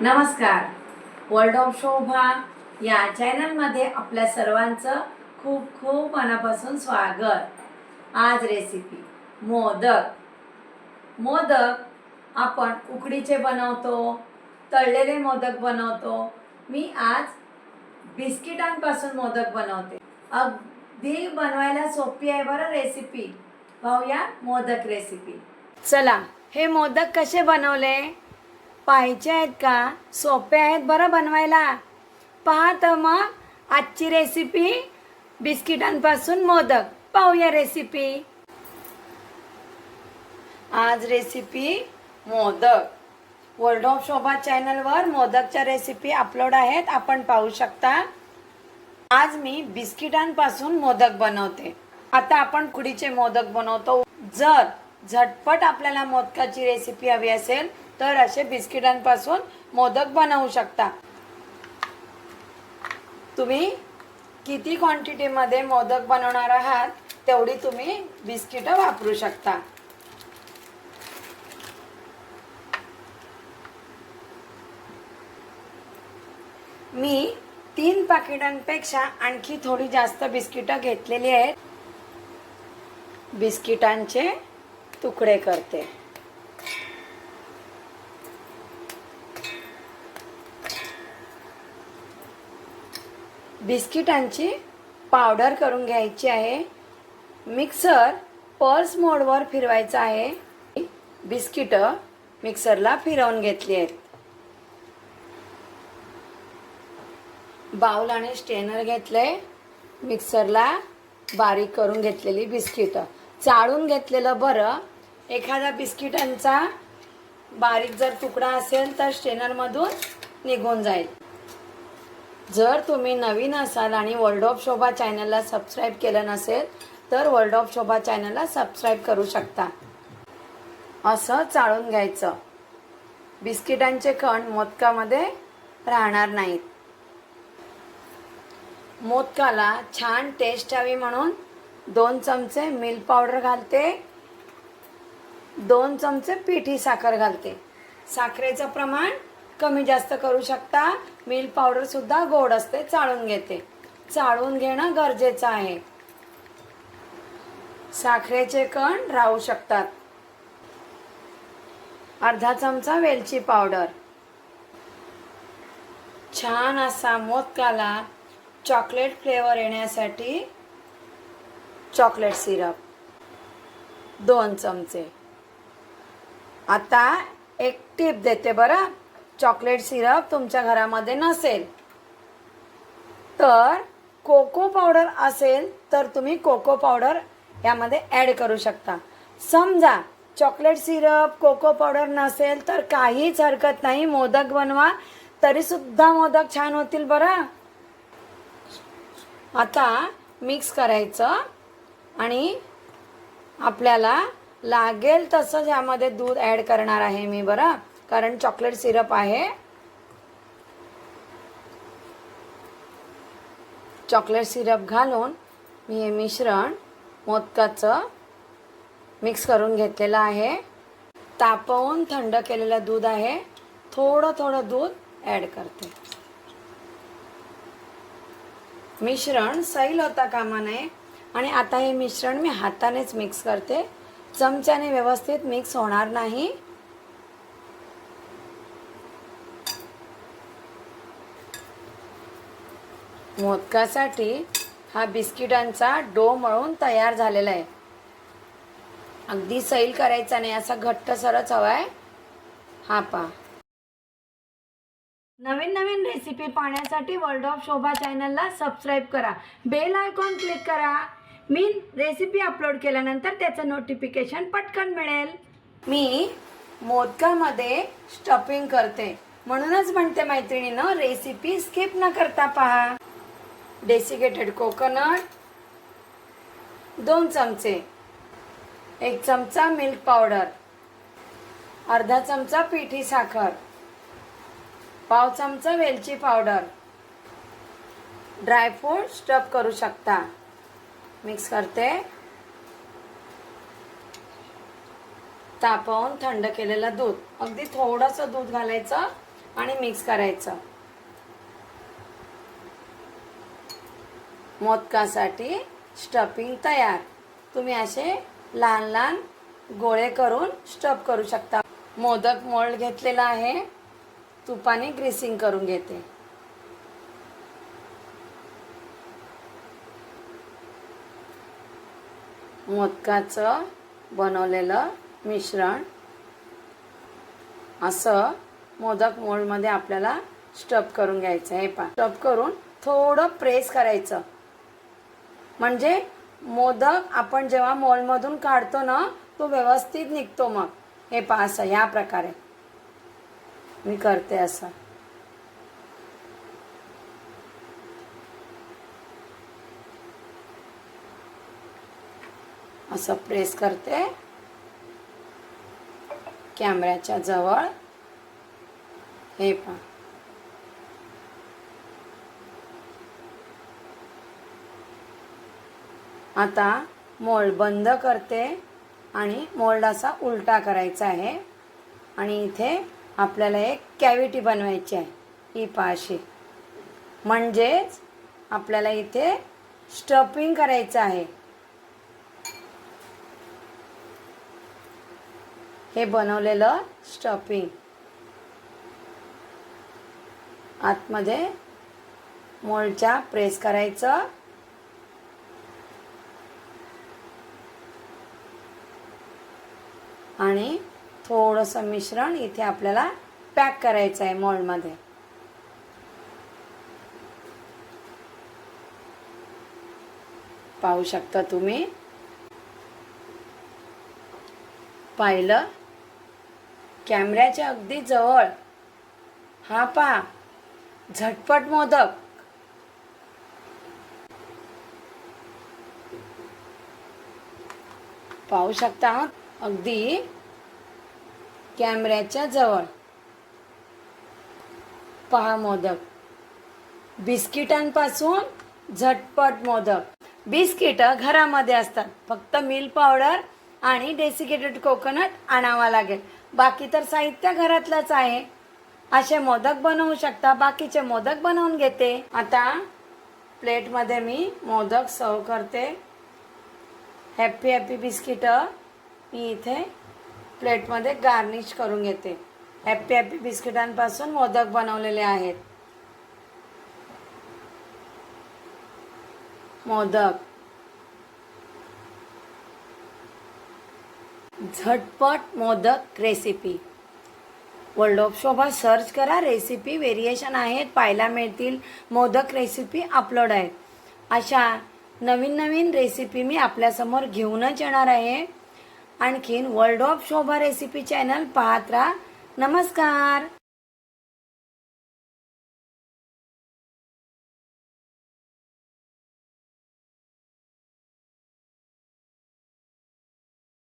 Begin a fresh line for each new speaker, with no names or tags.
नमस्कार. World of शोभा या चॅनलमध्ये आपल्या सर्वांचं खूप खूप मनापासून स्वागत. आज रेसिपी मोदक. मोदक आपण उकडीचे बनवतो तळलेले मोदक बनवतो. मी आज बिस्किटांपासून मोदक बनवते. अगदी बनवायला सोपी आहे बरं रेसिपी पाहूया मोदक रेसिपी चला हे मोदक कसे बनवले? पाहायचे आहेत का? सोपे आहेत बरं बनवायला. पहा तर मग आजची रेसिपी बिस्किटांपासून मोदक. पाहूया रेसिपी आज recipe modak. World of Shobha चॅनलवर मोदकच्या रेसिपी अपलोड आहेत. आपण पाहू शकता. आज मी बिस्किटांपासून मोदक बनवते. आता आपण कुडीचे मोदक बनवतो. जर झटपट आपल्याला मोदकाची रेसिपी हवी असेल तर असे बिस्किटांपासून मोदक बनवू शकता. तुम्ही किती क्वांटिटीमध्ये मोदक बनवणार आहात तेवढी तुम्ही बिस्किटं वापरू शकता. मी तीन पाकिटांपेक्षा आणखी थोडी जास्त बिस्किटं घेतलेली आहेत. बिस्किटांचे तुकडे करते. बिस्किटांची पावडर करून घ्यायची आहे. मिक्सर पर्स मोडवर फिरवायचा आहे. बिस्किटं मिक्सरला फिरवून घेतली आहेत. बाउल आणि स्टेनर घेतले मिक्सरला बारीक करून घेतलेली बिस्किटं. चाळून घेतलेलं बरं. एखादा बिस्किटांचा बारीक जर तुकडा असेल तर स्टेनरमधून निघून जाईल. जर तुम्ही नवीन असाल आणि वर्ल्ड ऑफ शोभा चॅनलला सबस्क्राईब केलं नसेल तर वर्ल्ड ऑफ शोभा चॅनलला सबस्क्राईब करू शकता. असं चाळून घ्यायचं. बिस्किटांचे कण मोदकामध्ये राहणार नाहीत. मोदकाला छान टेस्ट यावी म्हणून दोन चमचे मिल्क पावडर घालते. दोन चमचे पिठी साखर घालते. साखरेचं प्रमाण कमी जास्त करू शकता. मिल्क पावडरसुद्धा गोड असते चाळून घेते. चाळून घेणं गरजेचं आहे. साखरेचे कण राहू शकतात. अर्धा चमचा वेलची पावडर छान असा मोदकाला चॉकलेट फ्लेवर येण्यासाठी चॉकलेट सिरप. दोन चमचे. आता एक टीप देते बरं. चॉकलेट सिरप तुमच्या घरामध्ये नसेल. तर कोको पावडर असेल तर तुम्ही कोको पावडर यामध्ये ॲड करू शकता. समजा चॉकलेट सिरप कोको पावडर नसेल तर काहीच हरकत नाही. मोदक बनवा तरीसुद्धा मोदक छान होतील बरं. आता मिक्स करायचं. आणि आपल्याला लागेल तसंच यामध्ये दूध ॲड करणार आहे मी बरं. कारण चॉकलेट सिरप आहे. चॉकलेट सिरप घालून मी हे मिश्रण मोदकाचं मिक्स करून घेतलेलं आहे. तापवून थंड केलेलं दूध आहे. थोडं थोडं दूध ॲड करते. मिश्रण सैल होता कामा नये. आणि आता हे मिश्रण मी हातानेच मिक्स करते. चमच्याने व्यवस्थित मिक्स होणार नाही. मोदकासाठी हा बिस्किटांचा डो मळून तयार झालेला आहे. अगदी सैल करायचा नाही असा घट्ट सरच हवा आहे. हा पा नवीन नवीन रेसिपी पाहण्यासाठी वर्ल्ड ऑफ शोभा चॅनलला सबस्क्राईब करा. बेल आयकॉन क्लिक करा. मी रेसिपी अपलोड केल्यानंतर त्याचं नोटिफिकेशन पटकन मिळेल. मी मोदकामध्ये स्टफिंग करते. म्हणूनच म्हणते मैत्रिणीनं रेसिपी स्किप न करता पहा. डेसिकेटेड कोकोनट दोन चमचे. एक चमचा मिल्क पावडर अर्धा चमचा पिठी साखर पाव चमचा वेलची पावडर ड्रायफ्रूट स्टफ करू शकता. मिक्स करते. तापवून थंड केलेलं दूध. अगदी थोडंसं दूध घालायचं आणि मिक्स करायचं. मोदकासाठी स्टफिंग तयार. तुम्ही असे लहान लहान गोळे करून स्टफ करू शकता. मोदक मोल्ड घेतलेला आहे. तुपाने ग्रीसिंग करून घेते. मोदकाचं बनवलेलं मिश्रण. असं मोदक मोल्डमध्ये आपल्याला स्टफ करून घ्यायचं हे पा स्टफ करून थोडं प्रेस करायचं. म्हणजे मोदक आपण जेव्हा मोल्डमधून काढतो ना तो व्यवस्थित निघतो मग. हे पा असं ह्या प्रकारे. मी करते असं. असं प्रेस करते. कॅमेऱ्याच्या जवळ. हे पहा. आता मोल्ड बंद करते आणि मोल्ड असा उलटा करायचा आहे. आणि इथे आपल्याला एक कॅविटी बनवायची आहे ही पाशी म्हणजेच आपल्याला इथे स्टफिंग करायचं आहे. हे बनवलेलं स्टफिंग आतमध्ये मोल्डच्या प्रेस करायचं. आणि थोडंसं मिश्रण इथे आपल्याला पॅक करायचं आहे मोल्डमध्ये पाहू शकता तुम्ही. पाहिलं? कॅमेऱ्याच्या अगदी जवळ. हा पा झटपट मोदक. पाहू शकता अगदी कॅमेऱ्याच्या जवळ. पहा मोदक. बिस्किटांपासून झटपट मोदक. बिस्किट घरामध्ये असतात. फक्त मिल्क पावडर आणि डेसिकेटेड कोकोनट आणावा लागेल. बाकी तर साहित्य घरातलंच आहे. असे मोदक बनवू शकता. बाकीचे मोदक बनवून घेते. आता प्लेटमध्ये मी मोदक सर्व करते. हॅप्पी हॅप्पी बिस्किट मी इथे प्लेटमध्ये गार्निश करून घेते. हॅप्पी हॅप्पी बिस्किटांपासून मोदक बनवलेले आहेत. मोदक. झटपट modak recipe world of Shobha search करा. रेसिपी व्हेरिएशन आहेत. पाहायला मिळतील. मोदक रेसिपी अपलोड आहेत. अशा नवीन नवीन रेसिपी मी आपल्यासमोर घेऊनच येणार आहे. आणखीन world of Shobha recipe channel पाहत राहा. नमस्कार.